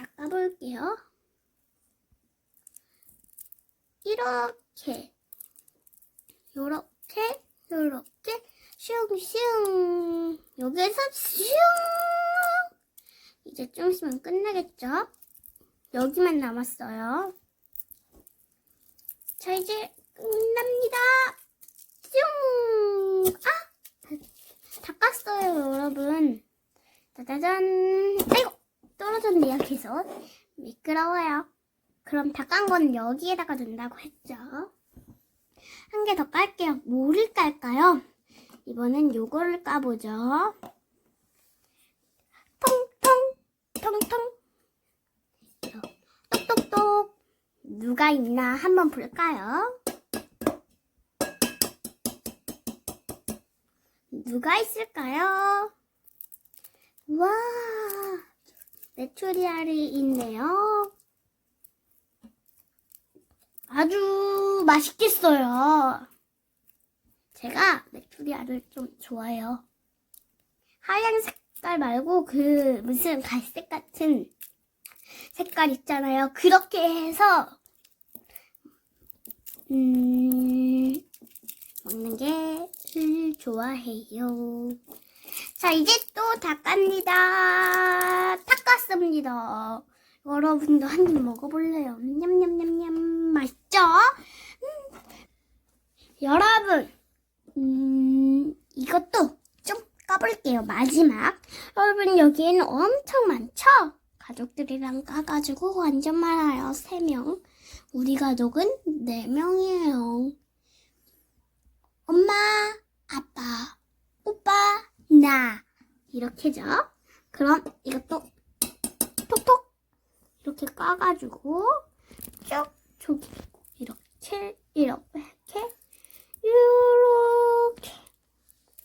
다 까볼게요. 이렇게, 요렇게, 요렇게, 슝슝. 여기에서 슝! 이제 좀 있으면 끝나겠죠? 여기만 남았어요. 자, 이제 끝납니다. 슝! 아! 깠어요, 여러분. 짜자잔. 떨어졌네요, 계속. 미끄러워요. 그럼 다 깐 건 여기에다가 넣는다고 했죠. 한 개 더 깔게요. 뭐를 깔까요? 이번엔 요거를 까보죠. 통통, 통통. 어, 똑똑똑. 누가 있나 한번 볼까요? 누가 있을까요? 와, 메추리알이 있네요. 아주 맛있겠어요. 제가 메추리알을 좀 좋아해요. 하얀 색깔 말고 그 무슨 갈색 같은 색깔 있잖아요. 그렇게 해서 음 먹는 게 좋아해요. 자 이제 또다 깝니다. 다 깠습니다. 여러분도 한 입 먹어볼래요? 냠냠냠냠 맛있죠? 음. 여러분 음 이것도 좀 까볼게요. 마지막 여러분 여기에는 엄청 많죠? 가족들이랑 까가지고 완전 많아요. 3명. 우리 가족은 4명이에요. 엄마, 나. 이렇게죠. 그럼 이것도 톡톡 이렇게 까가지고 쭉 저기 이렇게 이렇게 요렇게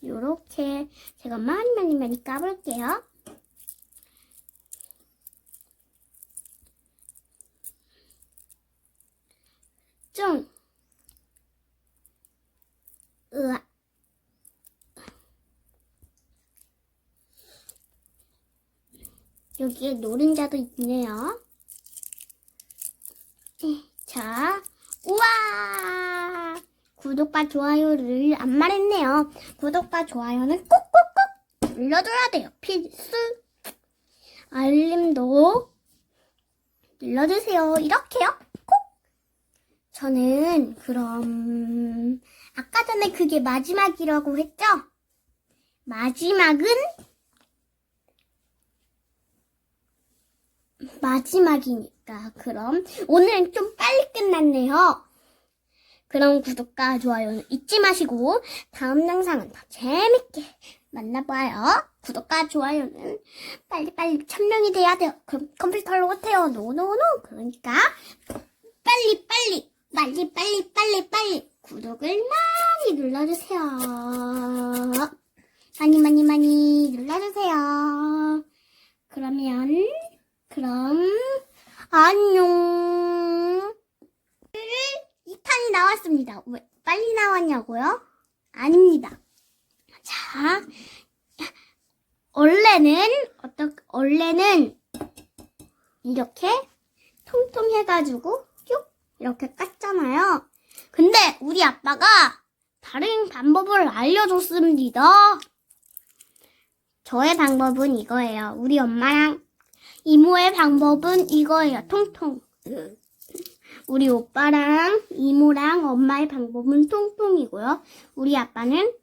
요렇게 제가 많이 많이 많이 까볼게요. 좀 으아 여기에 노른자도 있네요. 네, 자, 우와! 구독과 좋아요를 안 말했네요. 구독과 좋아요는 꼭꼭꼭 눌러줘야 돼요. 필수! 알림도 눌러주세요. 이렇게요. 꼭! 저는 그럼 아까 전에 그게 마지막이라고 했죠? 마지막은 마지막이니까 그럼 오늘은 좀 빨리 끝났네요. 그럼 구독과 좋아요는 잊지 마시고 다음 영상은 더 재밌게 만나봐요. 구독과 좋아요는 빨리빨리 천명이 돼야 돼요. 그럼 컴퓨터로 못해요. 노노노. 그러니까 빨리 빨리 빨리 빨리 빨리 빨리 구독을 많이 눌러주세요. 많이 많이 많이 눌러주세요. 그러면 그럼 안녕. 2탄이 나왔습니다. 왜 빨리 나왔냐고요? 아닙니다. 자, 원래는 어떻 원래는 이렇게 통통 해가지고 쭉 이렇게 깠잖아요. 근데 우리 아빠가 다른 방법을 알려줬습니다. 저의 방법은 이거예요. 우리 엄마랑 이모의 방법은 이거예요. 통통. 우리 오빠랑 이모랑 엄마의 방법은 통통이고요. 우리 아빠는.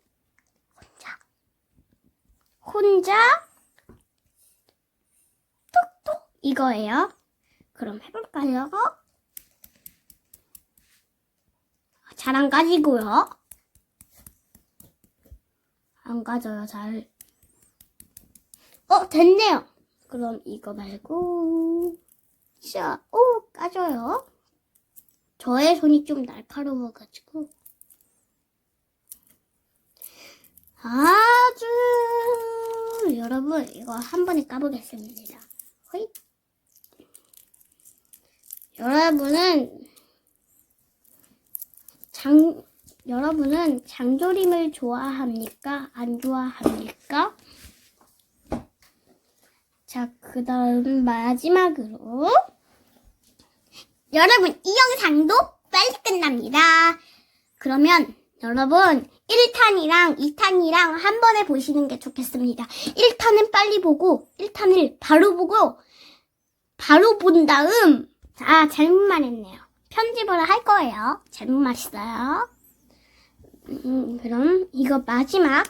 혼자 톡톡 이거예요. 그럼 해볼까요? 잘 안 가지고요. 안 가져요, 잘. 어, 됐네요. 그럼 이거 말고, 자, 오, 까져요. 저의 손이 좀 날카로워가지고. 아주, 여러분, 이거 한 번에 까보겠습니다. 호잇. 여러분은, 장, 여러분은 장조림을 좋아합니까? 안 좋아합니까? 자, 그 다음 마지막으로. 여러분, 이 영상도 빨리 끝납니다. 그러면 여러분, 1탄이랑 2탄이랑 한 번에 보시는 게 좋겠습니다. 1탄은 빨리 보고, 1탄을 바로 보고, 바로 본 다음, 아, 잘못 말했네요. 편집을 할 거예요. 잘못 말했어요. 음, 그럼 이거 마지막.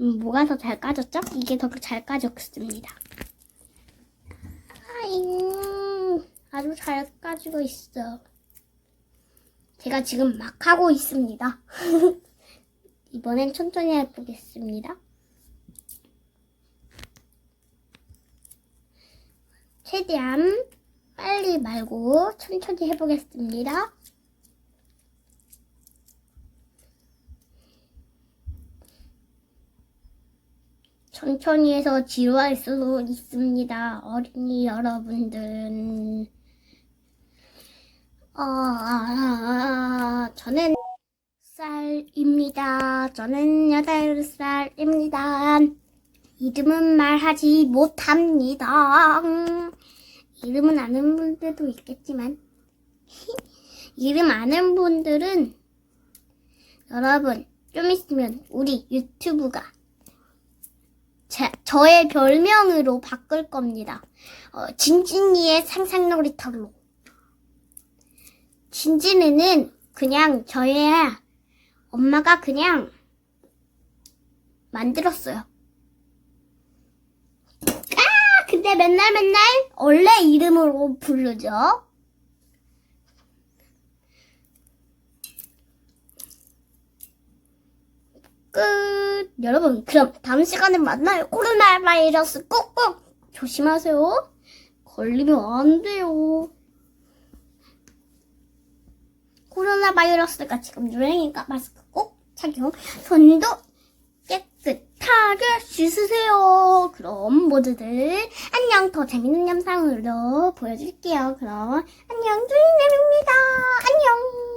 음, 뭐가 더 잘 까졌죠? 이게 더 잘 까졌습니다. 아잉, 아주 잘 까지고 있어. 제가 지금 막 하고 있습니다. 이번엔 천천히 해보겠습니다. 최대한 빨리 말고 천천히 해보겠습니다. 천천히 해서 지루할 수도 있습니다. 어린이 여러분들은. 어, 아, 저는 쌀입니다. 저는 여덟 살입니다. 이름은 말하지 못합니다. 이름은 아는 분들도 있겠지만, 이름 아는 분들은 여러분, 좀 있으면 우리 유튜브가 제, 저의 별명으로 바꿀 겁니다. 어, 진진이의 상상 놀이터로. 진진이는 그냥 저의 엄마가 그냥 만들었어요. 아, 근데 맨날 맨날 원래 이름으로 부르죠. 끝. 여러분, 그럼 다음 시간에 만나요. 코로나 바이러스 꼭꼭 조심하세요. 걸리면 안 돼요. 코로나 바이러스가 지금 유행이니까 마스크 꼭 착용. 손도 깨끗하게 씻으세요. 그럼 모두들 안녕. 더 재밌는 영상으로 보여줄게요. 그럼 안녕. 주인님입니다. 안녕.